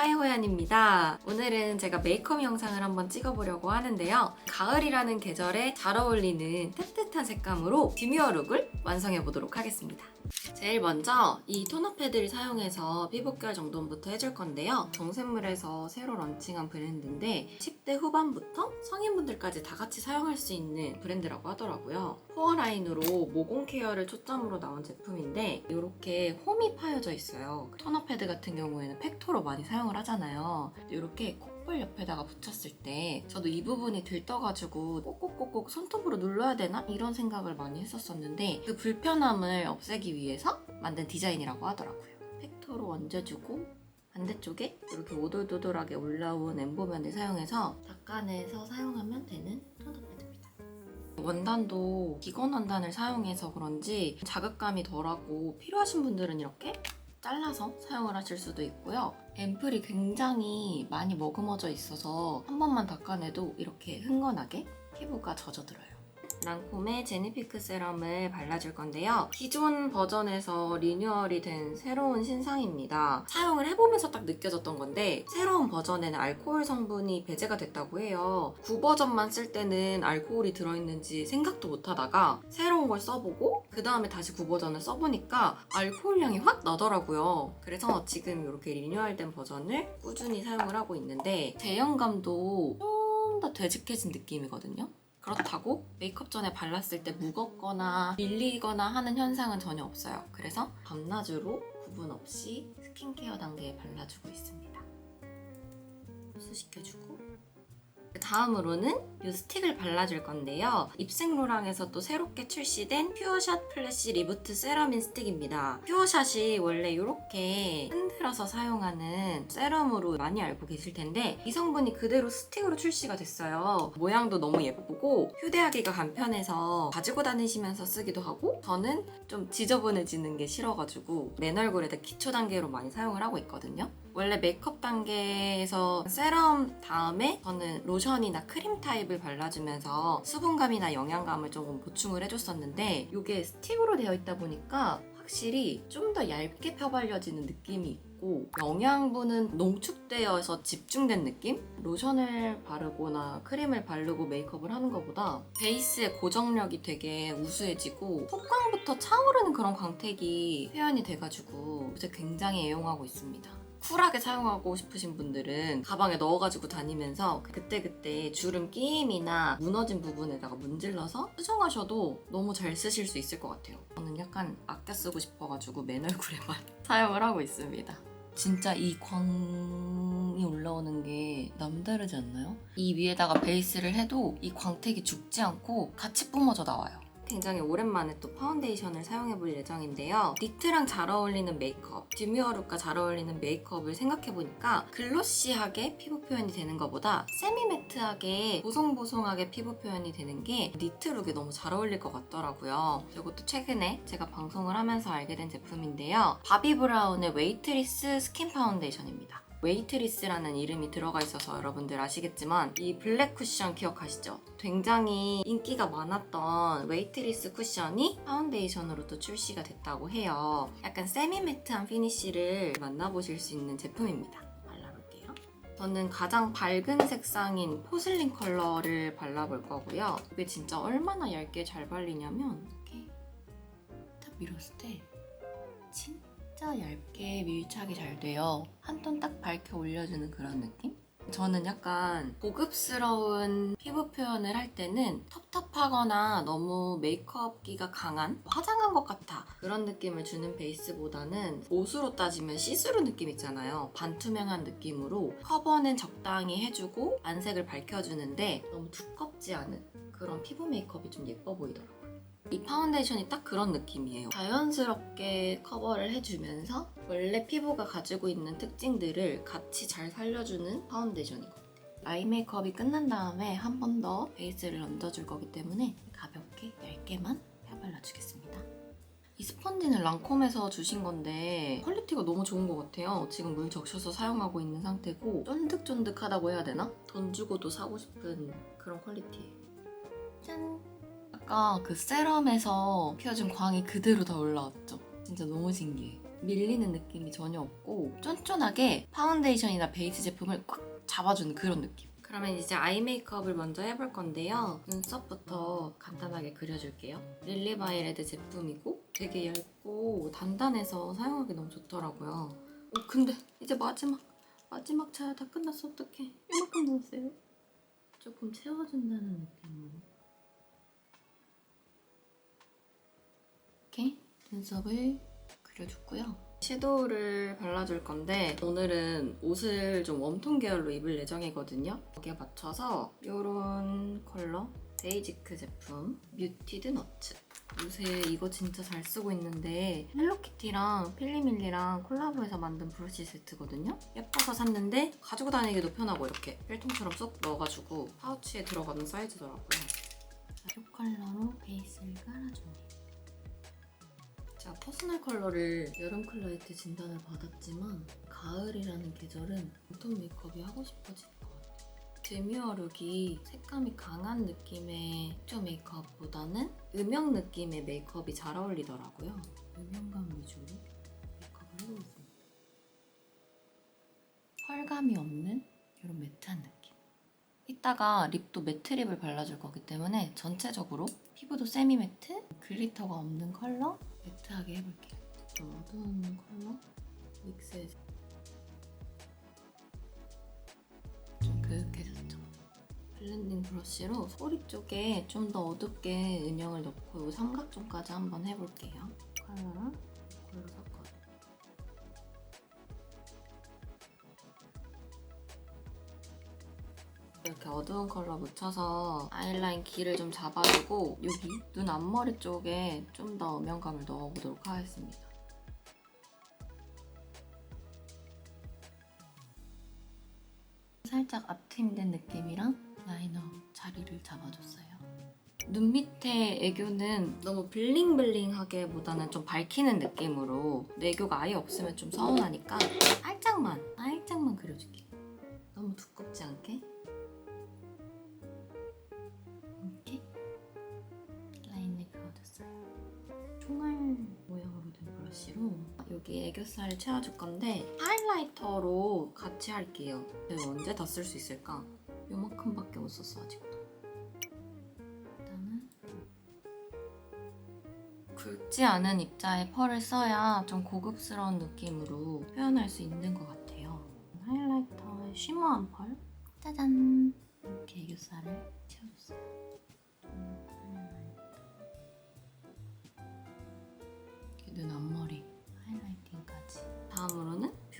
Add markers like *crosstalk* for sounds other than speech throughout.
안녕하세요. 하이호연입니다. 오늘은 제가 메이크업 영상을 한번 찍어보려고 하는데요. 가을이라는 계절에 잘 어울리는 따뜻한 색감으로 디뮤어 룩을 완성해 보도록 하겠습니다. 제일 먼저 이 토너 패드를 사용해서 피부결 정돈부터 해줄 건데요. 정샘물에서 새로 런칭한 브랜드인데 10대 후반부터 성인분들까지 다 같이 사용할 수 있는 브랜드라고 하더라고요. 코어 라인으로 모공 케어를 초점으로 나온 제품인데 이렇게 홈이 파여져 있어요. 토너 패드 같은 경우에는 팩토로 많이 사용을 하잖아요. 이렇게 콧볼 옆에다가 붙였을 때 저도 이 부분이 들떠가지고 꼭꼭꼭꼭 손톱으로 눌러야 되나 이런 생각을 많이 했었었는데 그 불편함을 없애기 위해서 만든 디자인이라고 하더라고요. 팩토로 얹어주고 반대쪽에 이렇게 오돌도돌하게 올라온 엠보면을 사용해서 닦아내서 사용하면 되는 토너 패드입니다. 원단도 기건 원단을 사용해서 그런지 자극감이 덜하고 필요하신 분들은 이렇게 잘라서 사용을 하실 수도 있고요. 앰플이 굉장히 많이 머금어져 있어서 한 번만 닦아내도 이렇게 흥건하게 피부가 젖어들어요. 랑콤의 제니피크 세럼을 발라줄 건데요. 기존 버전에서 리뉴얼이 된 새로운 신상입니다. 사용을 해보면서 딱 느껴졌던 건데 새로운 버전에는 알코올 성분이 배제가 됐다고 해요. 9버전만 쓸 때는 알코올이 들어있는지 생각도 못하다가 새로운 걸 써보고 그 다음에 다시 9버전을 써보니까 알코올 향이 확 나더라고요. 그래서 지금 이렇게 리뉴얼된 버전을 꾸준히 사용을 하고 있는데 제형감도 좀 더 되직해진 느낌이거든요. 그렇다고 메이크업 전에 발랐을 때 무겁거나 밀리거나 하는 현상은 전혀 없어요. 그래서 밤낮으로 구분 없이 스킨케어 단계에 발라주고 있습니다. 흡수시켜주고 다음으로는 이 스틱을 발라줄 건데요. 입생로랑에서 또 새롭게 출시된 퓨어샷 플래시 리부트 세럼인 스틱입니다. 퓨어샷이 원래 이렇게 흔들어서 사용하는 세럼으로 많이 알고 계실 텐데 이 성분이 그대로 스틱으로 출시가 됐어요. 모양도 너무 예쁘고 휴대하기가 간편해서 가지고 다니시면서 쓰기도 하고 저는 좀 지저분해지는 게 싫어가지고 맨 얼굴에다 기초 단계로 많이 사용을 하고 있거든요. 원래 메이크업 단계에서 세럼 다음에 저는 로션이나 크림 타입을 발라주면서 수분감이나 영양감을 조금 보충을 해줬었는데 이게 스틱으로 되어 있다 보니까 확실히 좀 더 얇게 펴발려지는 느낌이 있고 영양분은 농축되어서 집중된 느낌? 로션을 바르거나 크림을 바르고 메이크업을 하는 것보다 베이스의 고정력이 되게 우수해지고 속광부터 차오르는 그런 광택이 표현이 돼가지고 요새 굉장히 애용하고 있습니다. 쿨하게 사용하고 싶으신 분들은 가방에 넣어가지고 다니면서 그때그때 주름 끼임이나 무너진 부분에다가 문질러서 수정하셔도 너무 잘 쓰실 수 있을 것 같아요. 저는 약간 아껴 쓰고 싶어가지고 맨 얼굴에만 *laughs* 사용을 하고 있습니다. 진짜 이 광이 올라오는 게 남다르지 않나요? 이 위에다가 베이스를 해도 이 광택이 죽지 않고 같이 뿜어져 나와요. 굉장히 오랜만에 또 파운데이션을 사용해 볼 예정인데요. 니트랑 잘 어울리는 메이크업, 듀뮤어 룩과 잘 어울리는 메이크업을 생각해 보니까 글로시하게 피부 표현이 되는 것보다 세미 매트하게 보송보송하게 피부 표현이 되는 게 니트 룩에 너무 잘 어울릴 것 같더라고요. 이것도 최근에 제가 방송을 하면서 알게 된 제품인데요. 바비 브라운의 웨이트리스 스킨 파운데이션입니다. 웨이트리스라는 이름이 들어가 있어서 여러분들 아시겠지만 이 블랙 쿠션 기억하시죠? 굉장히 인기가 많았던 웨이트리스 쿠션이 파운데이션으로 또 출시가 됐다고 해요. 약간 세미 매트한 피니쉬를 만나보실 수 있는 제품입니다. 발라볼게요. 저는 가장 밝은 색상인 포슬린 컬러를 발라볼 거고요. 이게 진짜 얼마나 얇게 잘 발리냐면 이렇게 딱 밀었을 때 진짜 진짜 얇게 밀착이 잘 돼요. 한 톤 딱 밝게 올려주는 그런 느낌? 저는 약간 고급스러운 피부 표현을 할 때는 텁텁하거나 너무 메이크업기가 강한 화장한 것 같아 그런 느낌을 주는 베이스보다는 옷으로 따지면 시스루 느낌 있잖아요 반투명한 느낌으로 커버는 적당히 해주고 안색을 밝혀주는데 너무 두껍지 않은 그런 피부 메이크업이 좀 예뻐 보이더라고요 이 파운데이션이 딱 그런 느낌이에요. 자연스럽게 커버를 해주면서 원래 피부가 가지고 있는 특징들을 같이 잘 살려주는 파운데이션이거든요. 아이 메이크업이 끝난 다음에 한 번 더 베이스를 얹어줄 거기 때문에 가볍게 얇게만 펴발라주겠습니다. 이 스펀지는 랑콤에서 주신 건데 퀄리티가 너무 좋은 것 같아요. 지금 물 적셔서 사용하고 있는 상태고 쫀득쫀득하다고 해야 되나? 돈 주고도 사고 싶은 그런 퀄리티예요. 짠! 아까 그 세럼에서 피워준 광이 그대로 다 올라왔죠? 진짜 너무 신기해. 밀리는 느낌이 전혀 없고 쫀쫀하게 파운데이션이나 베이스 제품을 꽉 잡아주는 그런 느낌. 그러면 이제 아이 메이크업을 먼저 해볼 건데요. 눈썹부터 간단하게 그려줄게요. 릴리바이 레드 제품이고 되게 얇고 단단해서 사용하기 너무 좋더라고요. 어, 근데 이제 마지막 마지막 차야 다 끝났어 어떡해. 이만큼 남았어요. 조금 채워준다는 느낌으로. 이렇게 눈썹을 그려줬고요. 섀도우를 발라줄 건데 오늘은 옷을 좀 웜톤 계열로 입을 예정이거든요. 거기에 맞춰서 이런 컬러 베이지크 제품 뮤티드 너츠 요새 이거 진짜 잘 쓰고 있는데 헬로키티랑 필리밀리랑 콜라보해서 만든 브러쉬 세트거든요. 예뻐서 샀는데 가지고 다니기도 편하고 이렇게 필통처럼 쏙 넣어가지고 파우치에 들어가는 사이즈더라고요. 자, 이 컬러로 베이스를 깔아줍니다. 제가 퍼스널 컬러를 여름 클라이트 진단을 받았지만 가을이라는 계절은 웜톤 메이크업이 하고 싶어지는 것 같아요. 데미어 룩이 색감이 강한 느낌의 액조 메이크업보다는 음영 느낌의 메이크업이 잘 어울리더라고요. 음영감 위주로 메이크업을 해보겠습니다. 펄감이 없는 이런 매트한 느낌. 이따가 립도 매트 립을 발라줄 거기 때문에 전체적으로 피부도 세미 매트, 글리터가 없는 컬러 매트하게 해볼게요. 좀 어두운 컬러 믹스해서 좀 그윽해졌죠. 블렌딩 브러쉬로 소리 쪽에 좀 더 어둡게 은영을 넣고 이 삼각존까지 한번 해볼게요. 컬러랑 이걸로 섞어 이렇게 어두운 컬러 묻혀서 아이라인 길을 좀 잡아주고 여기 눈 앞머리 쪽에 좀 더 음영감을 넣어보도록 하겠습니다. 살짝 앞트임된 느낌이랑 라이너 자리를 잡아줬어요. 눈 밑에 애교는 너무 블링블링하게보다는 좀 밝히는 느낌으로 근데 애교가 아예 없으면 좀 서운하니까 살짝만, 살짝만 그려줄게요. 너무 두껍지 않게 여기 애교살을 채워줄 건데 하이라이터로 같이 할게요. 내가 언제 다 쓸 수 있을까? 요만큼밖에 못 썼어 아직도. 일단은 굵지 않은 입자의 펄을 써야 좀 고급스러운 느낌으로 표현할 수 있는 것 같아요. 하이라이터의 쉬머한 펄 짜잔 이렇게 애교살을 채워줬어요. 이렇게 눈앞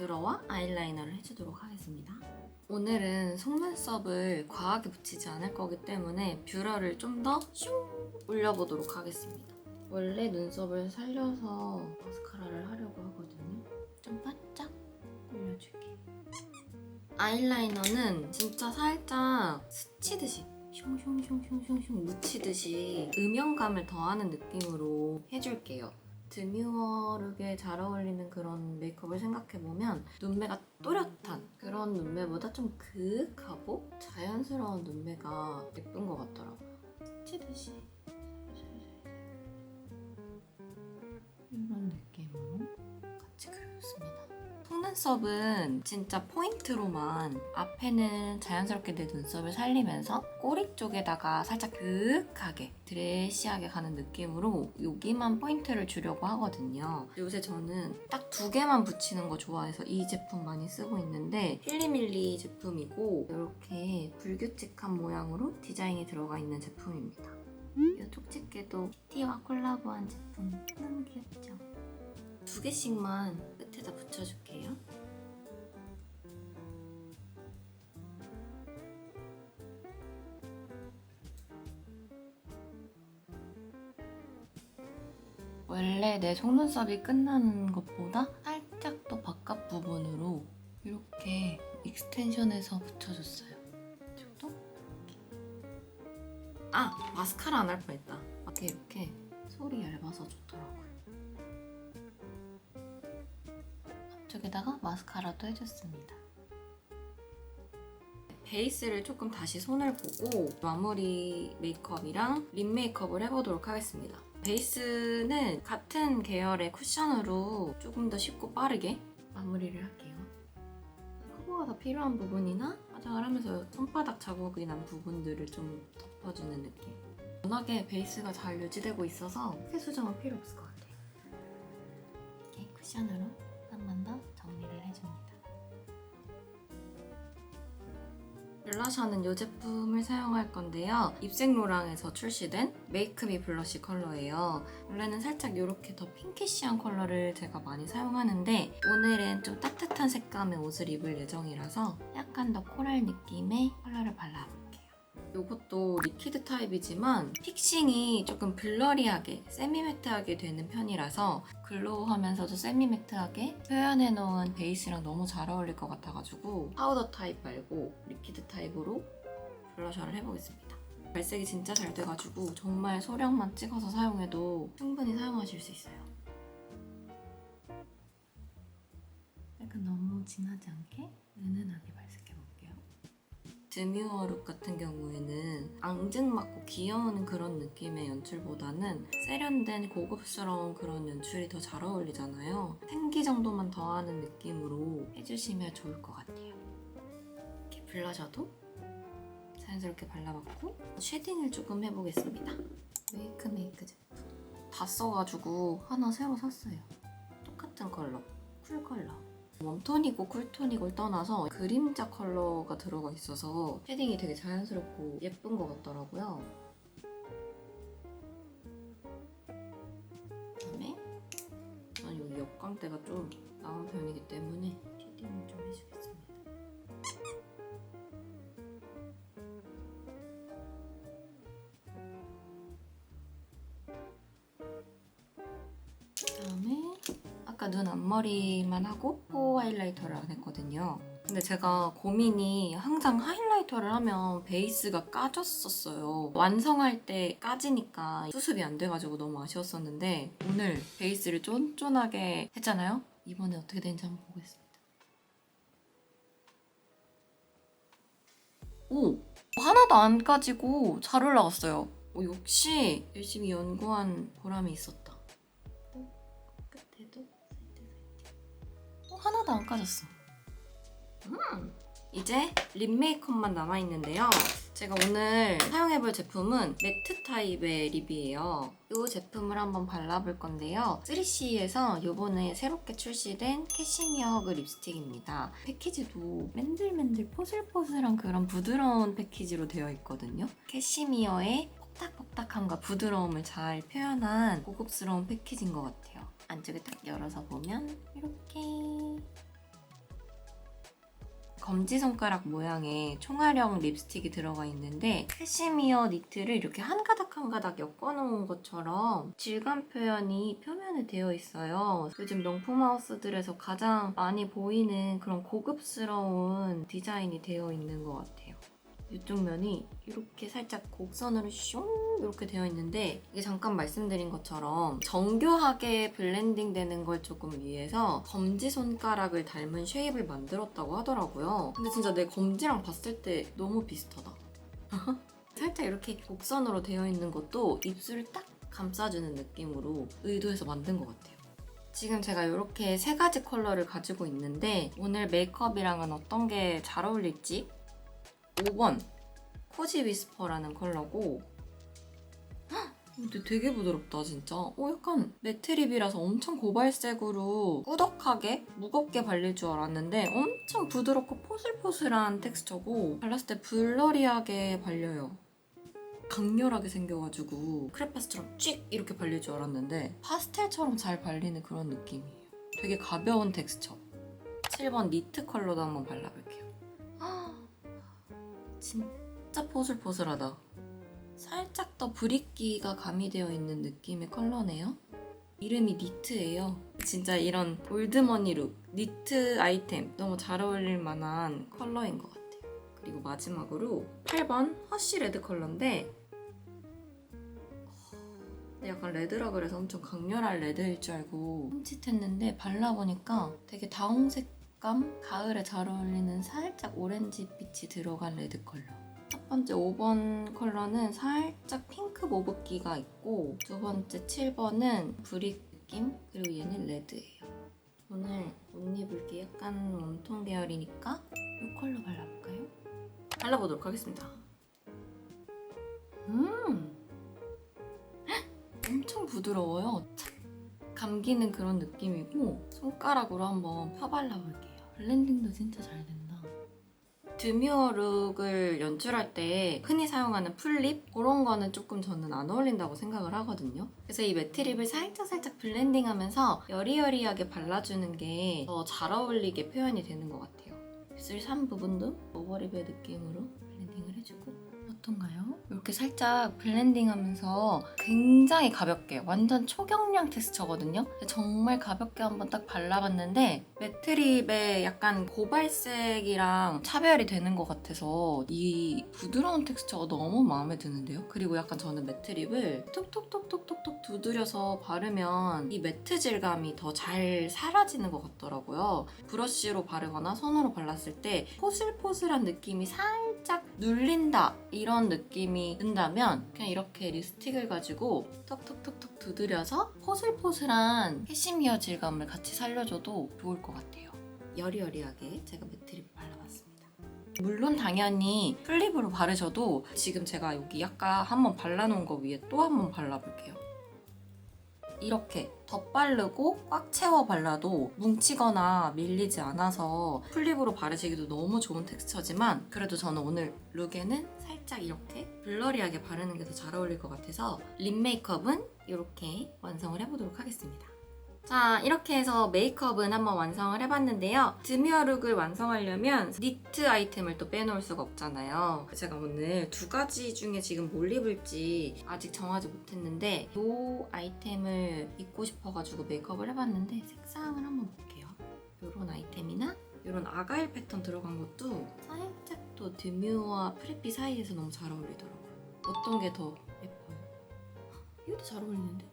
뷰러와 아이라이너를 해주도록 하겠습니다. 오늘은 속눈썹을 과하게 붙이지 않을 거기 때문에 뷰러를 좀 더 슝 올려보도록 하겠습니다. 원래 눈썹을 살려서 마스카라를 하려고 하거든요. 좀 바짝 올려줄게요. 아이라이너는 진짜 살짝 스치듯이 숑숑숑숑숑숑 묻히듯이 음영감을 더하는 느낌으로 해줄게요. 드뮤어룩에 잘 어울리는 그런 메이크업을 생각해보면 눈매가 또렷한 그런 눈매보다 좀 그윽하고 자연스러운 눈매가 예쁜 것 같더라고요. 스치듯이 속눈썹은 진짜 포인트로만 앞에는 자연스럽게 내 눈썹을 살리면서 꼬리 쪽에다가 살짝 그윽하게 드레시하게 가는 느낌으로 여기만 포인트를 주려고 하거든요. 요새 저는 딱 두 개만 붙이는 거 좋아해서 이 제품 많이 쓰고 있는데 필리밀리 제품이고 이렇게 불규칙한 모양으로 디자인이 들어가 있는 제품입니다. 이 촉집게도 티와 콜라보한 제품 너무 귀엽죠? 두 개씩만 끝에다 붙여줄게요. 원래 내 속눈썹이 끝나는 것보다 살짝 더 바깥 부분으로 이렇게 익스텐션해서 붙여줬어요. 이쪽도 아 마스카라 안 할 뻔했다. 이렇게 이렇게 솔이 얇아서 좋더라고 요. 앞쪽에다가 마스카라도 해줬습니다. 베이스를 조금 다시 손을 보고 마무리 메이크업이랑 립 메이크업을 해보도록 하겠습니다. 베이스는 같은 계열의 쿠션으로 조금 더 쉽고 빠르게 마무리를 할게요. 커버가 더 필요한 부분이나 화장을 하면서 손바닥 자국이 난 부분들을 좀 덮어주는 느낌. 워낙에 베이스가 잘 유지되고 있어서 크게 수정은 필요 없을 것 같아요. 이렇게 쿠션으로 한 번 더 정리를 해줍니다. 블러셔는 이 제품을 사용할 건데요. 입생로랑에서 출시된 메이크미 블러쉬 컬러예요. 원래는 살짝 이렇게 더 핑키시한 컬러를 제가 많이 사용하는데 오늘은 좀 따뜻한 색감의 옷을 입을 예정이라서 약간 더 코랄 느낌의 컬러를 발라볼게요. 이것도 리퀴드 타입이지만 픽싱이 조금 블러리하게 세미매트하게 되는 편이라서 글로우하면서도 세미매트하게 표현해놓은 베이스랑 너무 잘 어울릴 것 같아가지고 파우더 타입 말고 리퀴드 타입으로 블러셔를 해보겠습니다. 발색이 진짜 잘 돼가지고 정말 소량만 찍어서 사용해도 충분히 사용하실 수 있어요. 약간 너무 진하지 않게 은은하게 발색해볼게요. 드뮤어 룩 같은 경우에는 앙증맞고 귀여운 그런 느낌의 연출보다는 세련된 고급스러운 그런 연출이 더 잘 어울리잖아요. 생기 정도만 더하는 느낌으로 해주시면 좋을 것 같아요. 이렇게 블러셔도 자연스럽게 발라봤고 쉐딩을 조금 해보겠습니다. 메이크 메이크 제품 다 써가지고 하나 새로 샀어요. 똑같은 컬러, 쿨 컬러. 웜톤이고 쿨톤이고를 떠나서 그림자 컬러가 들어가 있어서 쉐딩이 되게 자연스럽고 예쁜 것 같더라고요. 그다음에 전 여기 역광대가 좀 나은 편이기 때문에 쉐딩을 좀 해주겠습니다. 그다음에 아까 눈 앞머리만 하고 코 하이라이터를 안 했거든요. 근데 제가 고민이 항상 하이라이터를 하면 베이스가 까졌었어요. 완성할 때 까지니까 수습이 안 돼가지고 너무 아쉬웠었는데 오늘 베이스를 쫀쫀하게 했잖아요. 이번에 어떻게 되는지 한번 보겠습니다. 오! 하나도 안 까지고 잘 올라갔어요. 오, 역시 열심히 연구한 보람이 있었다. 하나도 안 까졌어. 음, 이제 립 메이크업만 남아있는데요. 제가 오늘 사용해볼 제품은 매트 타입의 립이에요. 이 제품을 한번 발라볼 건데요. 3CE에서 요번에 새롭게 출시된 캐시미어 그 립스틱입니다. 패키지도 맨들맨들 포슬포슬한 그런 부드러운 패키지로 되어 있거든요. 캐시미어의 퍽딱퍽딱함과 부드러움을 잘 표현한 고급스러운 패키지인 것 같아요. 안쪽에 딱 열어서 보면 이렇게 검지손가락 모양의 총알형 립스틱이 들어가 있는데 캐시미어 니트를 이렇게 한 가닥 한 가닥 엮어놓은 것처럼 질감 표현이 표면에 되어 있어요. 요즘 명품 하우스들에서 가장 많이 보이는 그런 고급스러운 디자인이 되어 있는 것 같아요. 이쪽 면이 이렇게 살짝 곡선으로 슝 이렇게 되어 있는데 이게 잠깐 말씀드린 것처럼 정교하게 블렌딩 되는 걸 조금 위해서 검지 손가락을 닮은 쉐입을 만들었다고 하더라고요. 근데 진짜 내 검지랑 봤을 때 너무 비슷하다. *laughs* 살짝 이렇게 곡선으로 되어 있는 것도 입술을 딱 감싸주는 느낌으로 의도해서 만든 것 같아요. 지금 제가 이렇게 세 가지 컬러를 가지고 있는데 오늘 메이크업이랑은 어떤 게 잘 어울릴지 5번. 코지 위스퍼라는 컬러고. 헉, 근데 되게 부드럽다 진짜. 어 약간 매트 립이라서 엄청 고발색으로 꾸덕하게 무겁게 발릴 줄 알았는데 엄청 부드럽고 포슬포슬한 텍스처고 발랐을 때 블러리하게 발려요. 강렬하게 생겨가지고 크레파스처럼 쭉 이렇게 발릴 줄 알았는데 파스텔처럼 잘 발리는 그런 느낌이에요. 되게 가벼운 텍스처. 7번 니트 컬러도 한번 발라볼게요 진짜 포슬포슬하다. 살짝 더 브릿기가 가미되어 있는 느낌의 컬러네요. 이름이 니트예요. 진짜 이런 올드머니 룩, 니트 아이템 너무 잘 어울릴 만한 컬러인 것 같아요. 그리고 마지막으로 8번 허쉬 레드 컬러인데 약간 레드라 그래서 엄청 강렬한 레드일 줄 알고 흠칫했는데 발라보니까 되게 다홍색 색 감, 가을에 잘 어울리는 살짝 오렌지 빛이 들어간 레드 컬러. 첫 번째 5번 컬러는 살짝 핑크 모브기가 있고 두 번째 7번은 브릭 느낌 그리고 얘는 레드예요. 오늘 옷 입을 게 약간 웜톤 계열이니까 이 컬러 발라볼까요? 발라보도록 하겠습니다. 음, 헉, *gasps* 엄청 부드러워요. 착 감기는 그런 느낌이고 손가락으로 한번 펴발라볼게요. 블렌딩도 진짜 잘 된다. 드뮤어 룩을 연출할 때 흔히 사용하는 풀립 그런 거는 조금 저는 안 어울린다고 생각을 하거든요. 그래서 이 매트립을 살짝 살짝 블렌딩하면서 여리여리하게 발라주는 게 더 잘 어울리게 표현이 되는 것 같아요. 입술 산 부분도 오버립의 느낌으로 어떤가요? 이렇게 살짝 블렌딩하면서 굉장히 가볍게 완전 초경량 텍스처거든요. 정말 가볍게 한번 딱 발라봤는데 매트립에 약간 고발색이랑 차별이 되는 것 같아서 이 부드러운 텍스처가 너무 마음에 드는데요. 그리고 약간 저는 매트립을 톡톡톡톡톡톡 두드려서 바르면 이 매트 질감이 더 잘 사라지는 것 같더라고요. 브러쉬로 바르거나 손으로 발랐을 때 포슬포슬한 느낌이 살짝 눌린다 이런 느낌이 든다면 그냥 이렇게 립스틱을 가지고 톡톡톡톡 두드려서 포슬포슬한 캐시미어 질감을 같이 살려줘도 좋을 것 같아요. 여리여리하게 제가 매트립을 발라봤습니다. 물론 당연히 플립으로 바르셔도 지금 제가 여기 약간 한번 발라놓은 거 위에 또 한번 발라볼게요. 이렇게 덧바르고 꽉 채워 발라도 뭉치거나 밀리지 않아서 플립으로 바르시기도 너무 좋은 텍스처지만 그래도 저는 오늘 룩에는 살짝 이렇게 블러리하게 바르는 게 더 잘 어울릴 것 같아서 립 메이크업은 이렇게 완성을 해보도록 하겠습니다. 자 이렇게 해서 메이크업은 한번 완성을 해봤는데요. 드미어 룩을 완성하려면 니트 아이템을 또 빼놓을 수가 없잖아요. 제가 오늘 두 가지 중에 지금 뭘 입을지 아직 정하지 못했는데 이 아이템을 입고 싶어가지고 메이크업을 해봤는데 색상을 한번 볼게요. 이런 아이템이나 이런 아가일 패턴 들어간 것도 살짝 또 드뮤와 프레피 사이에서 너무 잘 어울리더라고요. 어떤 게 더 예뻐요? 이것도 잘 어울리는데?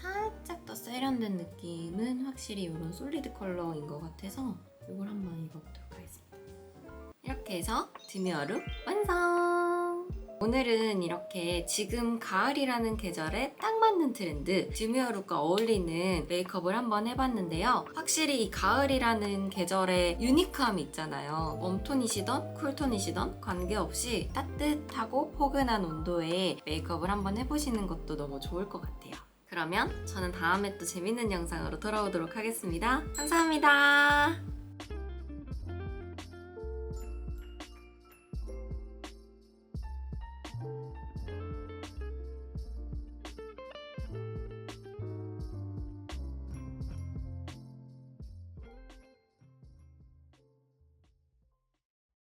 살짝 더 세련된 느낌은 확실히 이런 솔리드 컬러인 것 같아서 이걸 한번 입어보도록 하겠습니다. 이렇게 해서 드미어룩 완성! 오늘은 이렇게 지금 가을이라는 계절에 딱 맞는 트렌드 드미어 룩과 어울리는 메이크업을 한번 해봤는데요. 확실히 이 가을이라는 계절에 유니크함이 있잖아요. 웜톤이시던 쿨톤이시던 관계없이 따뜻하고 포근한 온도의 메이크업을 한번 해보시는 것도 너무 좋을 것 같아요. 그러면 저는 다음에 또 재밌는 영상으로 돌아오도록 하겠습니다. 감사합니다.